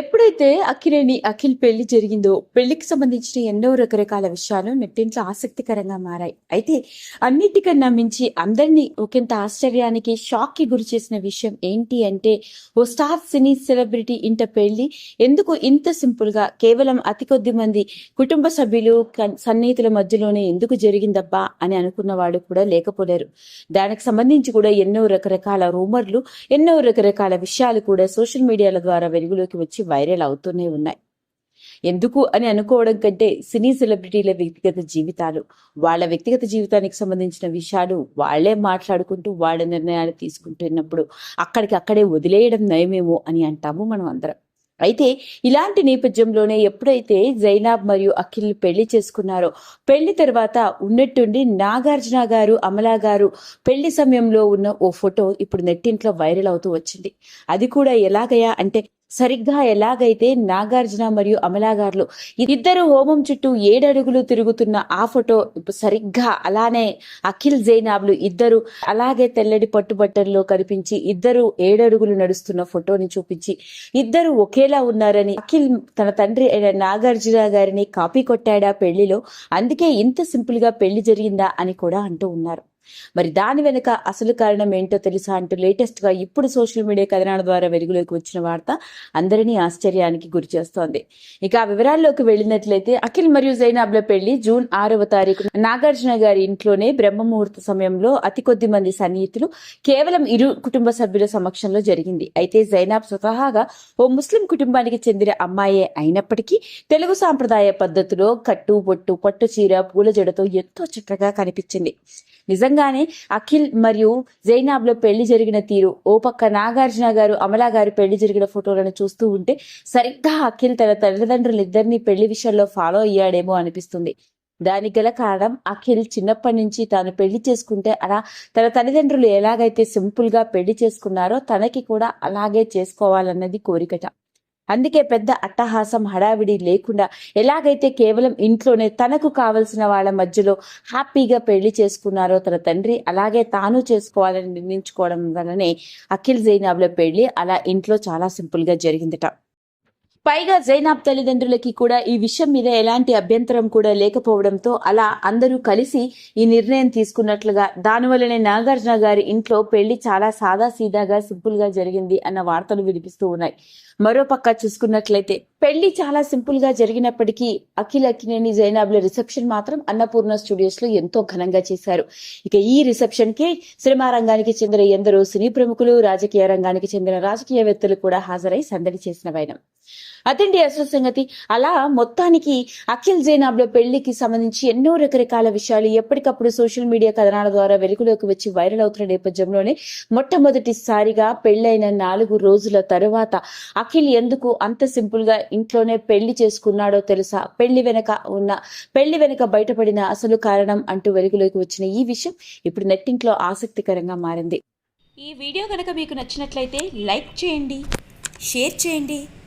ఎప్పుడైతే అఖిలేని అఖిల్ పెళ్ళి జరిగిందో పెళ్ళికి సంబంధించిన ఎన్నో రకరకాల విషయాలు నెట్టింట్లో ఆసక్తికరంగా మారాయి. అయితే అన్నిటికన్నా మించి అందరినీ ఒకంత ఆశ్చర్యానికి షాక్కి గురి చేసిన విషయం ఏంటి అంటే ఓ స్టార్ సినీ సెలబ్రిటీ ఇంట పెళ్ళి ఎందుకు ఇంత సింపుల్గా కేవలం అతి కొద్ది మంది కుటుంబ సభ్యులు సన్నిహితుల మధ్యలోనే ఎందుకు జరిగిందబ్బా అని అనుకున్న వాళ్ళు కూడా లేకపోలేరు. దానికి సంబంధించి కూడా ఎన్నో రకరకాల రూమర్లు ఎన్నో రకరకాల విషయాలు కూడా సోషల్ మీడియాల ద్వారా వెలుగులోకి వచ్చి వైరల్ అవుతూనే ఉన్నాయి. ఎందుకు అని అనుకోవడం కంటే సినీ సెలబ్రిటీల వ్యక్తిగత జీవితాలు వాళ్ళ వ్యక్తిగత జీవితానికి సంబంధించిన విషయాలు వాళ్ళే మాట్లాడుకుంటూ వాళ్ళ నిర్ణయాలు తీసుకుంటున్నప్పుడు అక్కడికి అక్కడే వదిలేయడం నయమేమో అని అంటాము మనం అందరం. అయితే ఇలాంటి నేపథ్యంలోనే ఎప్పుడైతే జైనాబ్ మరియు అఖిల్ పెళ్ళి చేసుకున్నారో పెళ్ళి తర్వాత ఉన్నట్టుండి నాగార్జున గారు అమలా గారు పెళ్ళి సమయంలో ఉన్న ఓ ఫోటో ఇప్పుడు నెట్టింట్లో వైరల్ అవుతూ వచ్చింది. అది కూడా ఎలాగయా అంటే సరిగ్గా ఎలాగైతే నాగార్జున మరియు అమలా గారులు ఇద్దరు హోమం చుట్టూ ఏడడుగులు తిరుగుతున్న ఆ ఫోటో ఇప్పుడు సరిగ్గా అలానే అఖిల్ జైనాబ్లు ఇద్దరు అలాగే తెల్లడి పట్టుబట్టల్లో కనిపించి ఇద్దరు ఏడడుగులు నడుస్తున్న ఫోటోని చూపించి ఇద్దరు ఒకేలా ఉన్నారని అఖిల్ తన తండ్రి అయిన నాగార్జున గారిని కాపీ కొట్టాడా పెళ్ళిలో? అందుకే ఇంత సింపుల్గా పెళ్ళి జరిగిందా అని కూడా అంటూ ఉన్నారు. మరి దాని వెనుక అసలు కారణం ఏంటో తెలుసా అంటూ లేటెస్ట్గా ఇప్పుడు సోషల్ మీడియా కథనాల ద్వారా వెలుగులోకి వచ్చిన వార్త అందరినీ ఆశ్చర్యానికి గురి చేస్తోంది. ఇక ఆ వివరాల్లోకి వెళ్ళినట్లయితే అఖిల్ మరియు జైనాబ్ల పెళ్ళి జూన్ ఆరవ తారీఖు నాగార్జున గారి ఇంట్లోనే బ్రహ్మముహూర్త సమయంలో అతి కొద్ది మంది సన్నిహితులు కేవలం ఇరు కుటుంబ సభ్యుల సమక్షంలో జరిగింది. అయితే జైనాబ్ స్వతహాగా ఓ ముస్లిం కుటుంబానికి చెందిన అమ్మాయే అయినప్పటికీ తెలుగు సాంప్రదాయ పద్ధతిలో కట్టు బొట్టు పట్టు చీర పూల జడతో ఎంతో చక్కగా కనిపించింది. నిజంగా నిజంగానే అఖిల్ మరియు జైనాబ్లో పెళ్ళి జరిగిన తీరు. ఓ పక్క నాగార్జున గారు అమలా గారు పెళ్ళి జరిగిన ఫోటోలను చూస్తూ ఉంటే సరిగ్గా అఖిల్ తన తల్లిదండ్రులిద్దరినీ పెళ్ళి విషయంలో ఫాలో అయ్యాడేమో అనిపిస్తుంది. దానికి గల కారణం అఖిల్ చిన్నప్పటి నుంచి తాను పెళ్ళి చేసుకుంటే అలా తన తల్లిదండ్రులు ఎలాగైతే సింపుల్గా పెళ్ళి చేసుకున్నారో తనకి కూడా అలాగే చేసుకోవాలన్నది కోరికట. అందుకే పెద్ద అట్టహాసం హడావిడి లేకుండా ఎలాగైతే కేవలం ఇంట్లోనే తనకు కావలసిన వాళ్ళ మధ్యలో హ్యాపీగా పెళ్ళి చేసుకున్నారో తన తండ్రి అలాగే తాను చేసుకోవాలని నిర్ణయించుకోవడం వలనే అఖిల్ జైనాబ్ల పెళ్ళి అలా ఇంట్లో చాలా సింపుల్గా జరిగిందట. పైగా జైనాబ్ తల్లిదండ్రులకి కూడా ఈ విషయం మీద ఎలాంటి అభ్యంతరం కూడా లేకపోవడంతో అలా అందరూ కలిసి ఈ నిర్ణయం తీసుకున్నట్లుగా దానివల్లనే నాగార్జున గారి ఇంట్లో పెళ్ళి చాలా సాదా సీదాగా సింపుల్గా జరిగింది అన్న వార్తలు వినిపిస్తూ ఉన్నాయి. మరో పక్క చూసుకున్నట్లయితే పెళ్ళి చాలా సింపుల్గా జరిగినప్పటికీ అఖిల్ అక్కినేని జైనాబ్ల రిసెప్షన్ మాత్రం అన్నపూర్ణ స్టూడియోస్లో ఎంతో ఘనంగా చేశారు. ఇక ఈ రిసెప్షన్కి సినిమా రంగానికి చెందిన ఎందరో సినీ ప్రముఖులు రాజకీయ రంగానికి చెందిన రాజకీయవేత్తలు కూడా హాజరై సందడి చేసిన వైనం. అదండి అసలు సంగతి. అలా మొత్తానికి అఖిల్ జైనాబ్ల పెళ్ళికి సంబంధించి ఎన్నో రకరకాల విషయాలు ఎప్పటికప్పుడు సోషల్ మీడియా కథనాల ద్వారా వెలుగులోకి వచ్చి వైరల్ అవుతున్న నేపథ్యంలోనే మొట్టమొదటిసారిగా పెళ్ళైన నాలుగు రోజుల తరువాత అఖిల్ ఎందుకు అంత సింపుల్గా ఇంట్లోనే పెళ్ళి చేసుకున్నాడో తెలుసా? పెళ్ళి వెనక ఉన్న పెళ్ళి వెనక బయటపడిన అసలు కారణం అంటూ వెలుగులోకి వచ్చిన ఈ విషయం ఇప్పుడు నెట్టింట్లో ఆసక్తికరంగా మారింది. ఈ వీడియో కనుక మీకు నచ్చినట్లయితే లైక్ చేయండి షేర్ చేయండి